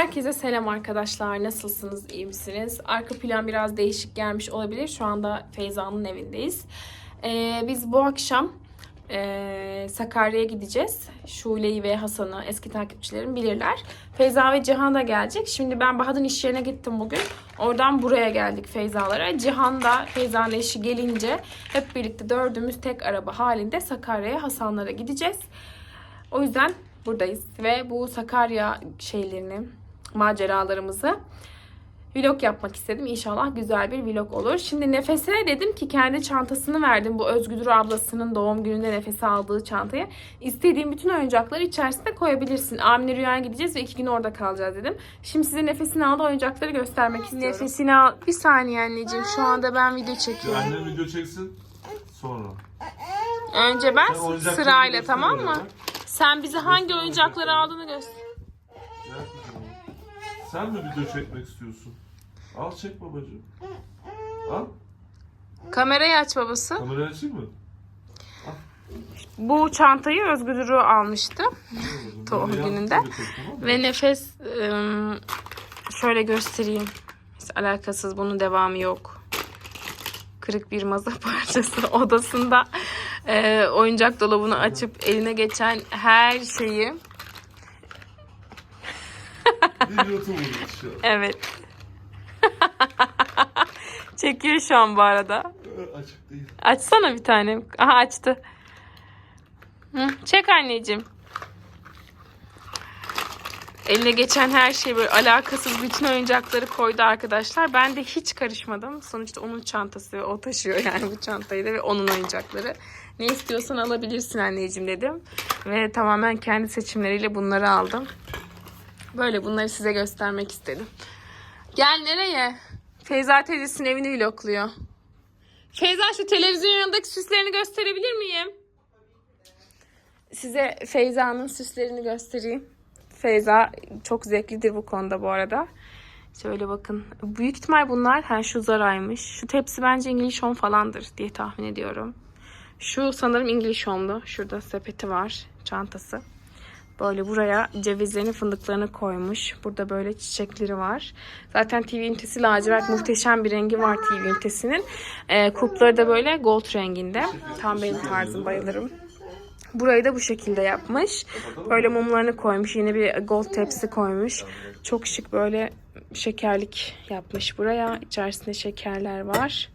Herkese selam arkadaşlar. Nasılsınız? İyi misiniz? Arka plan biraz değişik gelmiş olabilir. Şu anda Feyza'nın evindeyiz. Ee, biz bu akşam e, Sakarya'ya gideceğiz. Şule'yi ve Hasan'ı eski takipçilerim bilirler. Feyza ve Cihan da gelecek. Şimdi ben Bahadır'ın iş yerine gittim bugün. Oradan buraya geldik Feyzalara. Cihan da Feyza'nın eşi gelince hep birlikte dördümüz tek araba halinde Sakarya'ya Hasanlara gideceğiz. O yüzden buradayız ve bu Sakarya şeylerini, maceralarımızı vlog yapmak istedim. İnşallah güzel bir vlog olur. Şimdi Nefes'e dedim ki kendi çantasını verdim. Bu Özgüdür ablasının doğum gününde Nefes'e aldığı çantaya. İstediğin bütün oyuncakları içerisine koyabilirsin. Amine Rüya'ya gideceğiz ve iki gün orada kalacağız dedim. Şimdi size Nefes'in aldığı oyuncakları göstermek istiyorum. Nefes'ini al. Bir saniye anneciğim. Şu anda ben video çekiyorum. Annem video çeksin sonra. Önce ben sırayla tamam mı? Sen bize hangi oyuncakları. aldığını göster. Sen mi video çekmek istiyorsun? Al çek babacığım. Al. Kamerayı aç babası. Kamerayı açayım mı? Bu çantayı Özgür'ü almıştı. Al Doğum gününde. Ve nefes ım, şöyle göstereyim. Hiç alakasız bunun devamı yok. Kırık bir masa parçası odasında e, oyuncak dolabını açıp eline geçen her şeyi Bir evet çekiyor şu an bu arada. Açık değil. Açsana bir tane. Aha açtı. Hı, çek anneciğim. Eline geçen her şey böyle alakasız bütün oyuncakları koydu arkadaşlar. Ben de hiç karışmadım. Sonuçta onun çantası o taşıyor yani bu çantayı da ve onun oyuncakları. Ne istiyorsan alabilirsin anneciğim dedim. Ve tamamen kendi seçimleriyle bunları aldım. Böyle bunları size göstermek istedim. Gel nereye? Feyza teyzesinin evini vlogluyor. Feyza şu televizyon yanındaki süslerini gösterebilir miyim? Size Feyza'nın süslerini göstereyim. Feyza çok zevklidir bu konuda bu arada. Şöyle bakın. Büyük ihtimal bunlar ha şu Zara'ymış. Şu tepsi bence English Home falandır diye tahmin ediyorum. Şu sanırım English Home'du. Şurada sepeti var. Çantası. Böyle buraya cevizlerini fındıklarını koymuş. Burada böyle çiçekleri var. Zaten TV ünitesi lacivert muhteşem bir rengi var TV ünitesinin. Ee, kulpları da böyle gold renginde. Tam benim tarzım bayılırım. Burayı da bu şekilde yapmış. Böyle mumlarını koymuş. Yine bir gold tepsi koymuş. Çok şık böyle şekerlik yapmış buraya. İçerisinde şekerler var.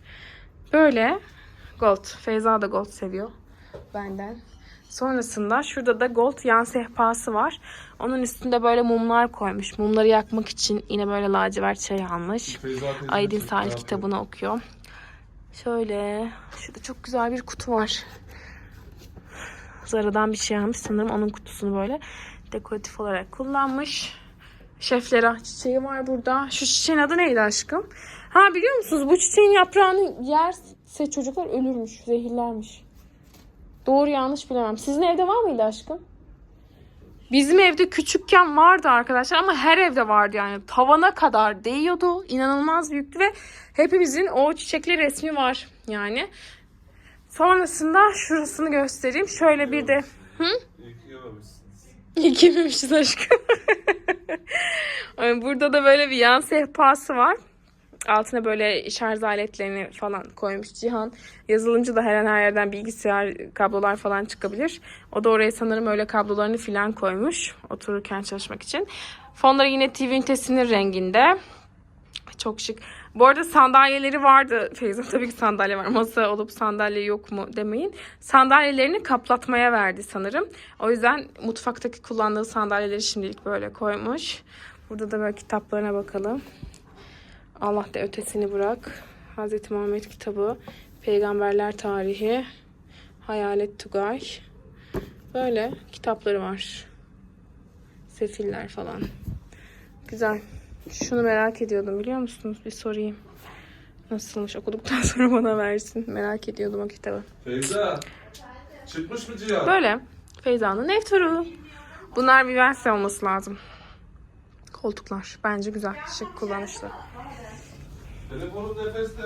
Böyle gold. Feyza da gold seviyor benden. Sonrasında şurada da gold yan sehpası var. Onun üstünde böyle mumlar koymuş. Mumları yakmak için yine böyle lacivert şey almış. Aydin Salih kitabını okuyor. Şöyle. Şurada çok güzel bir kutu var. Zara'dan bir şey almış. Sanırım onun kutusunu böyle dekoratif olarak kullanmış. Şeflera çiçeği var burada. Şu çiçeğin adı neydi aşkım? Ha biliyor musunuz? Bu çiçeğin yaprağını yerse çocuklar ölürmüş. Zehirlermiş. Doğru yanlış bilemem. Sizin evde var mıydı aşkım? Bizim evde küçükken vardı arkadaşlar ama her evde vardı yani. Tavana kadar değiyordu. İnanılmaz büyüktü ve hepimizin o çiçekli resmi var yani. Sonrasında şurasını göstereyim. Şöyle bir de yememişsiniz. Yememişiz aşkım. Burada da böyle bir yan sehpası var. Altına böyle şarj aletlerini falan koymuş Cihan. Yazılımcı da her an her yerden bilgisayar kablolar falan çıkabilir. O da oraya sanırım öyle kablolarını falan koymuş. Otururken çalışmak için. Fonları yine TV ünitesinin renginde. Çok şık. Bu arada sandalyeleri vardı. Feyza tabii ki sandalye var. Masa olup sandalye yok mu demeyin. Sandalyelerini kaplatmaya verdi sanırım. O yüzden mutfaktaki kullandığı sandalyeleri şimdilik böyle koymuş. Burada da böyle kitaplarına bakalım. Allah da ötesini bırak. Hazreti Muhammed kitabı. Peygamberler tarihi. Hayalet Tugay. Böyle kitapları var. Sefiller falan. Güzel. Şunu merak ediyordum biliyor musunuz? Bir sorayım. Nasılmış okuduktan sonra bana versin. Merak ediyordum o kitabı. Feyza. Çıkmış mı Cihan? Böyle. Feyza'nın ev turu. Bunlar bir verse olması lazım. Koltuklar. Bence güzel. Şık kullanışlı. Telefonun nefeste.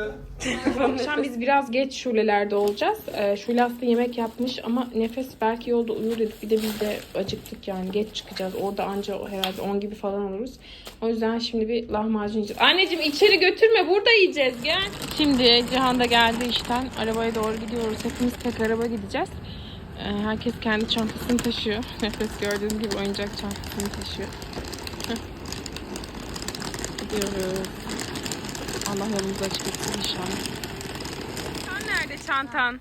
Akşam biz biraz geç şulelerde olacağız. Ee, Şule aslında yemek yapmış ama nefes belki yolda uyur dedik. Bir de biz de acıktık yani geç çıkacağız. Orada anca herhalde 10 gibi falan oluruz. O yüzden şimdi bir lahmacun yiyeceğiz. Anneciğim içeri götürme burada yiyeceğiz gel. Şimdi Cihan da geldi işten. Arabaya doğru gidiyoruz. Hepimiz tek araba gideceğiz. Ee, herkes kendi çantasını taşıyor. Nefes gördüğünüz gibi oyuncak çantasını taşıyor. Heh. Gidiyoruz. Allah yolumuzu açık etsin inşallah. Çantan nerede çantan?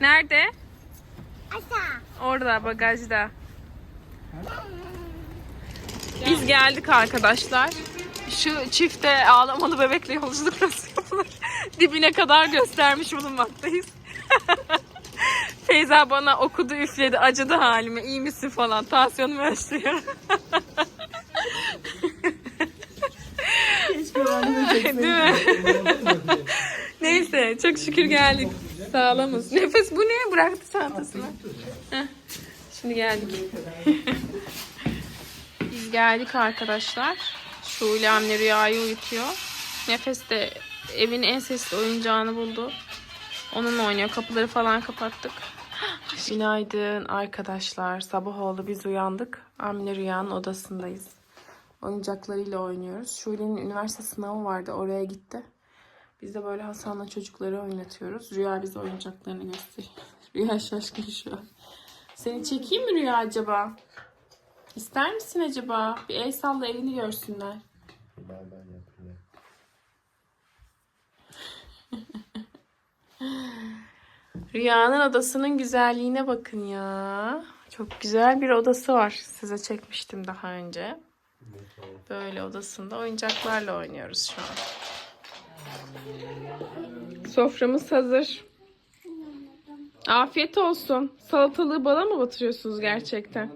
Nerede? Orada bagajda. Biz geldik arkadaşlar. Şu çifte ağlamalı bebekle yolculuk nasıl yapılır? Dibine kadar göstermiş bulunmaktayız. Feyza bana okudu üfledi acıdı halime iyi misin falan tansiyonum ölçtü Değil mi? Neyse çok şükür geldik. Sağlamız. Nefes bu ne? Bıraktı çantasını. Şimdi geldik. Biz geldik arkadaşlar. Şule anne Rüya'yı uyutuyor. Nefes de evin en sesli oyuncağını buldu. Onunla oynuyor. Kapıları falan kapattık. Günaydın arkadaşlar. Sabah oldu biz uyandık. Amine Rüya'nın odasındayız. Oyuncaklarıyla oynuyoruz. Şule'nin üniversite sınavı vardı. Oraya gitti. Biz de böyle Hasan'la çocukları oynatıyoruz. Rüya bize oyuncaklarını gösteriyor. Rüya şaşkın şu an. Seni çekeyim mi Rüya acaba? İster misin acaba? Bir el salla elini görsünler. Rüyanın odasının güzelliğine bakın ya. Çok güzel bir odası var. Size çekmiştim daha önce. Böyle odasında oyuncaklarla oynuyoruz şu an. Soframız hazır. Afiyet olsun. Salatalığı bala mı batırıyorsunuz gerçekten?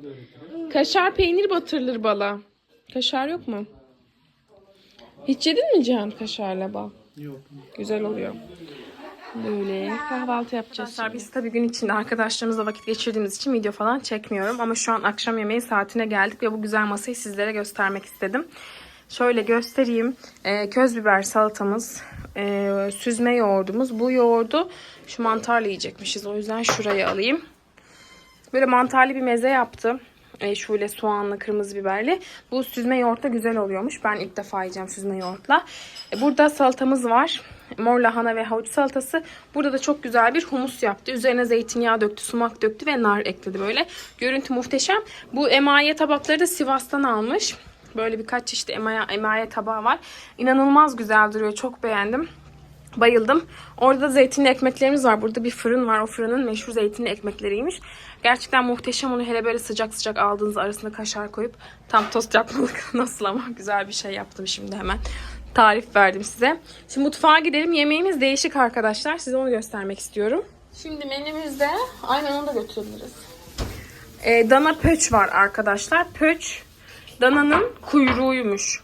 Kaşar peynir batırılır bala. Kaşar yok mu? Hiç yedin mi Cihan kaşarla bal? Yok. Güzel oluyor. Böyle kahvaltı yapacağız. Arkadaşlar biz tabii gün içinde arkadaşlarımızla vakit geçirdiğimiz için video falan çekmiyorum. Ama şu an akşam yemeği saatine geldik ve bu güzel masayı sizlere göstermek istedim. Şöyle göstereyim. Ee, köz biber salatamız, ee, süzme yoğurdumuz. Bu yoğurdu şu mantarla yiyecekmişiz. O yüzden şuraya alayım. Böyle mantarlı bir meze yaptım. E, şöyle soğanlı, kırmızı biberli. Bu süzme yoğurtla güzel oluyormuş. Ben ilk defa yiyeceğim süzme yoğurtla. E, burada salatamız var. Mor lahana ve havuç salatası. Burada da çok güzel bir humus yaptı. Üzerine zeytinyağı döktü, sumak döktü ve nar ekledi böyle. Görüntü muhteşem. Bu emaye tabakları da Sivas'tan almış. Böyle birkaç çeşit emaye, emaye tabağı var. İnanılmaz güzel duruyor. Çok beğendim. Bayıldım. Orada da zeytinli ekmeklerimiz var. Burada bir fırın var. O fırının meşhur zeytinli ekmekleriymiş. Gerçekten muhteşem onu hele böyle sıcak sıcak aldığınız arasında kaşar koyup tam tost yapmalık nasıl ama güzel bir şey yaptım şimdi hemen. Tarif verdim size. Şimdi mutfağa gidelim. Yemeğimiz değişik arkadaşlar. Size onu göstermek istiyorum. Şimdi menümüzde aynen onu da götürebiliriz. Ee, dana pöç var arkadaşlar. Pöç dananın kuyruğuymuş.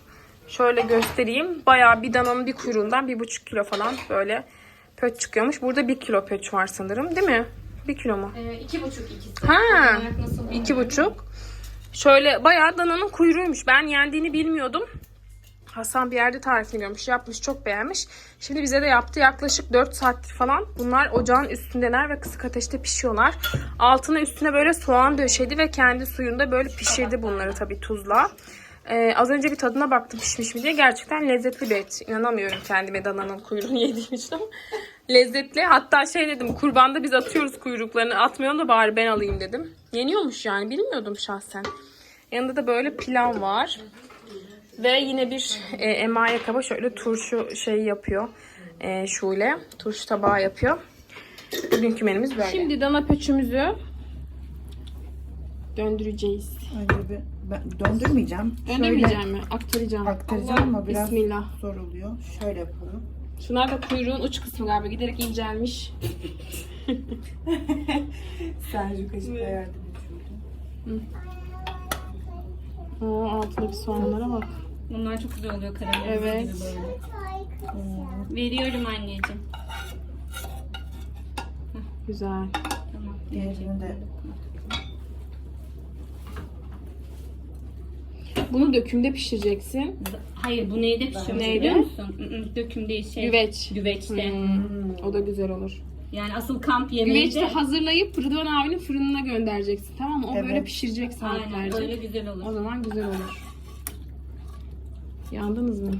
Şöyle göstereyim. Bayağı bir dananın bir kuyruğundan bir buçuk kilo falan böyle pöç çıkıyormuş. Burada bir kilo pöç var sanırım değil mi? Bir kilo mu? Ee, iki buçuk ikisi. Ha, iki buçuk. Şöyle bayağı dananın kuyruğuymuş. Ben yendiğini bilmiyordum. Hasan bir yerde tarifini görmüş, yapmış, çok beğenmiş. Şimdi bize de yaptı. Yaklaşık 4 saattir falan. Bunlar ocağın üstündeler ve kısık ateşte pişiyorlar. Altına üstüne böyle soğan döşedi ve kendi suyunda böyle pişirdi bunları tabii tuzla. Ee, az önce bir tadına baktım pişmiş mi diye. Gerçekten lezzetli bir et. İnanamıyorum kendime dananın kuyruğunu yediğim için lezzetli. Hatta şey dedim kurbanda biz atıyoruz kuyruklarını. Atmayalım da bari ben alayım dedim. Yeniyormuş yani bilmiyordum şahsen. Yanında da böyle pilav var. Ve yine bir e, emaye kaba şöyle turşu şey yapıyor. E, şule. Turşu tabağı yapıyor. Bugünkü menümüz böyle. Şimdi dana pöçümüzü döndüreceğiz. Önce bir ben döndürmeyeceğim. Döndürmeyeceğim mi? Aktaracağım. Şöyle aktaracağım ama biraz Bismillah. zor oluyor. Şöyle yapalım. Şunlar da kuyruğun uç kısmı galiba. Giderek incelmiş. Sen şu kaşıkla yardım şurada. Oo, altındaki soğanlara bak. Bunlar çok güzel oluyor karamelize Evet. gibi böyle. Veriyorum anneciğim. Güzel. Tamam. Diğerini de Bunu dökümde pişireceksin. Hayır bu neyde pişiyor Neyde? biliyor musun? Mm, mm, Döküm değil şey. Güveç. Güveçte. Hmm, o da güzel olur. Yani asıl kamp yemeği Güveçte de hazırlayıp Rıdvan abinin fırınına göndereceksin. Tamam mı? O böyle Evet. pişirecek aynen saatlerce. öyle güzel olur. O zaman güzel olur. Yandınız mı?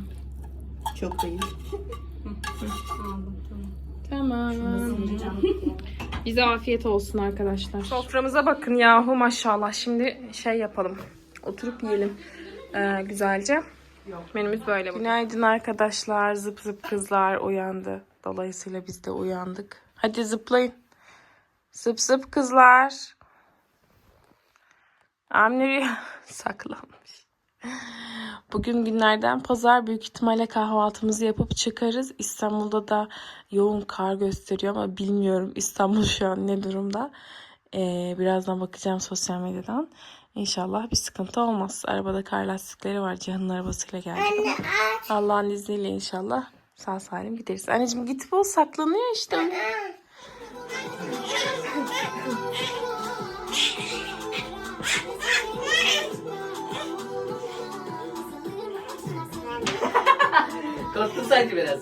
Çok değil. Aldım tamam. Tamam. Bize afiyet olsun arkadaşlar. Soframıza bakın yahu maşallah. Şimdi şey yapalım. Oturup yiyelim. Ee, güzelce. Menümüz böyle. Günaydın arkadaşlar. Zıp zıp kızlar uyandı. Dolayısıyla biz de uyandık. Hadi zıplayın. Zıp zıp kızlar. Amne saklanmış. Bugün günlerden pazar büyük ihtimalle kahvaltımızı yapıp çıkarız. İstanbul'da da yoğun kar gösteriyor ama bilmiyorum İstanbul şu an ne durumda. Ee, birazdan bakacağım sosyal medyadan. İnşallah bir sıkıntı olmaz. Arabada kar lastikleri var. Cihan'ın arabasıyla geldik. Allah'ın izniyle inşallah sağ salim gideriz. Anneciğim git bul saklanıyor işte. Korktun sanki biraz.